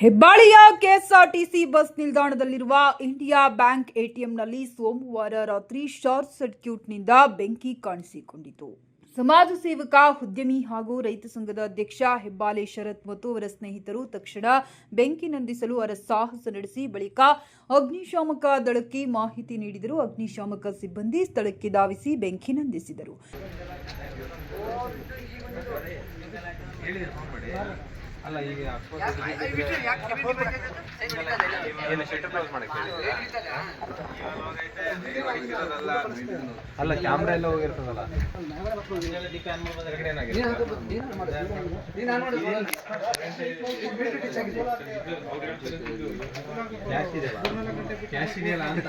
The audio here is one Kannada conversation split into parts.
ಹೆಬ್ಬಾಳಿಯ ಕೆಎಸ್ಆರ್ಟಿಸಿ ಬಸ್ ನಿಲ್ದಾಣದಲ್ಲಿರುವ ಇಂಡಿಯಾ ಬ್ಯಾಂಕ್ ಎಟಿಎಂನಲ್ಲಿ ಸೋಮವಾರ ರಾತ್ರಿ ಶಾರ್ಟ್ ಸರ್ಕ್ಯೂಟ್ನಿಂದ ಬೆಂಕಿ ಕಾಣಿಸಿಕೊಂಡಿತು. ಸಮಾಜ ಸೇವಕ, ಉದ್ಯಮಿ ಹಾಗೂ ರೈತ ಸಂಘದ ಅಧ್ಯಕ್ಷ ಹೆಬ್ಬಾಲೆ ಶರತ್ ಮತ್ತು ಅವರ ಸ್ನೇಹಿತರು ತಕ್ಷಣ ಬೆಂಕಿ ನಂದಿಸಲು ಅವರ ಸಾಹಸ ನಡೆಸಿ ಬಳಿಕ ಅಗ್ನಿಶಾಮಕ ದಳಕ್ಕೆ ಮಾಹಿತಿ ನೀಡಿದರು. ಅಗ್ನಿಶಾಮಕ ಸಿಬ್ಬಂದಿ ಸ್ಥಳಕ್ಕೆ ಧಾವಿಸಿ ಬೆಂಕಿ ನಂದಿಸಿದರು. ಅಲ್ಲ ಈಗ ಏನು ಶಟರ್ ಕ್ಲೋಸ್ ಮಾಡಕ್ಕೆ ಅಲ್ಲ ಕ್ಯಾಮ್ರಾ ಎಲ್ಲ ಹೋಗಿರ್ತದಲ್ಲ? ಕ್ಯಾಶ್ ಇದೆಯಲ್ಲ ಕ್ಯಾಶ್ ಇದೆಯಲ್ಲ ಅಂತ.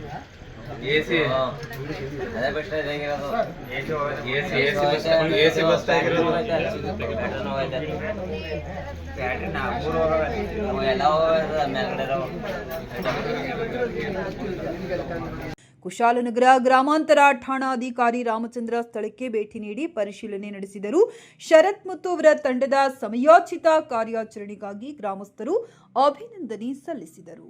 ಎ ಸಿ ಬಸ್ ಇದು ಎ ಸಿ ಬಸ್ ಆಗಿರ್ಬೇಕು ಎ ಸಿ ಅದೇ ಬಸ್ ಆಗಿರೋದು. ಎಲ್ಲ ಹೋಗೋದು ಮೇಲ್ಗಡೆ ಕುಶಾಲನಗರ ಗ್ರಾಮಾಂತರ ಠಾಣಾಧಿಕಾರಿ ರಾಮಚಂದ್ರ ಸ್ಥಳಕ್ಕೆ ಭೇಟಿ ನೀಡಿ ಪರಿಶೀಲನೆ ನಡೆಸಿದರು. ಶರತ್ ಮತ್ತು ಅವರ ತಂಡದ ಸಮಯೋಚಿತ ಕಾರ್ಯಾಚರಣೆಗಾಗಿ ಗ್ರಾಮಸ್ಥರು ಅಭಿನಂದನೆ ಸಲ್ಲಿಸಿದರು.